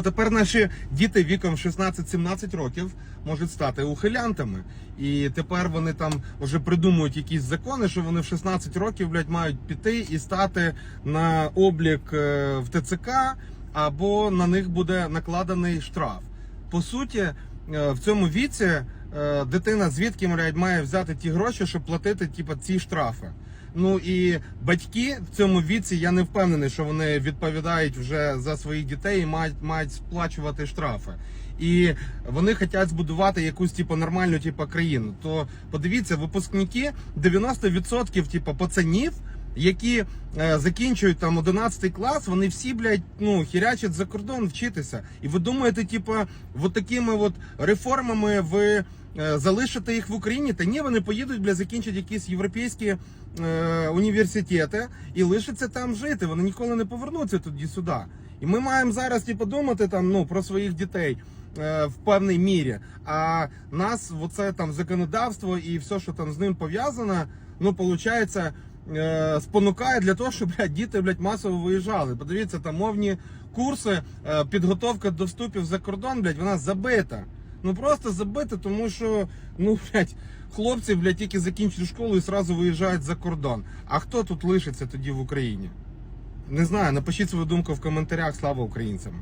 Тепер наші діти віком 16-17 років можуть стати ухилянтами. І тепер вони там вже придумують якісь закони, що вони в 16 років блядь, мають піти і стати на облік е, в ТЦК, або на них буде накладений штраф. По суті, е, в цьому віці е, дитина звідки блядь, має взяти ті гроші, щоб платити типу, ці штрафи. Ну і батьки в цьому віці я не впевнений, що вони відповідають вже за своїх дітей і мають, мають сплачувати штрафи. І вони хочуть збудувати якусь типу нормальну типу, країну. То подивіться, випускники 90% типу, пацанів, які е, закінчують там 11 клас, вони всі, блядь, ну, хірячать за кордон вчитися. І ви думаєте, типу, от такими от реформами ви е, залишите їх в Україні? Та ні, вони поїдуть, блядь, закінчать якісь європейські е, університети і лишаться там жити. Вони ніколи не повернуться тоді сюди. І ми маємо зараз типу, думати там, ну, про своїх дітей. е, В певній мірі, а нас оце там законодавство і все, що там з ним пов'язано, ну виходить, е, спонукає для того, щоб блядь, діти блядь, масово виїжджали. Подивіться, там мовні курси, підготовка до вступів за кордон, блядь, вона забита. Ну просто забити, тому що ну блядь, хлопці блядь, тільки закінчують школу і сразу виїжджають за кордон. А хто тут лишиться тоді в Україні? Не знаю, напишіть свою думку в коментарях. Слава українцям.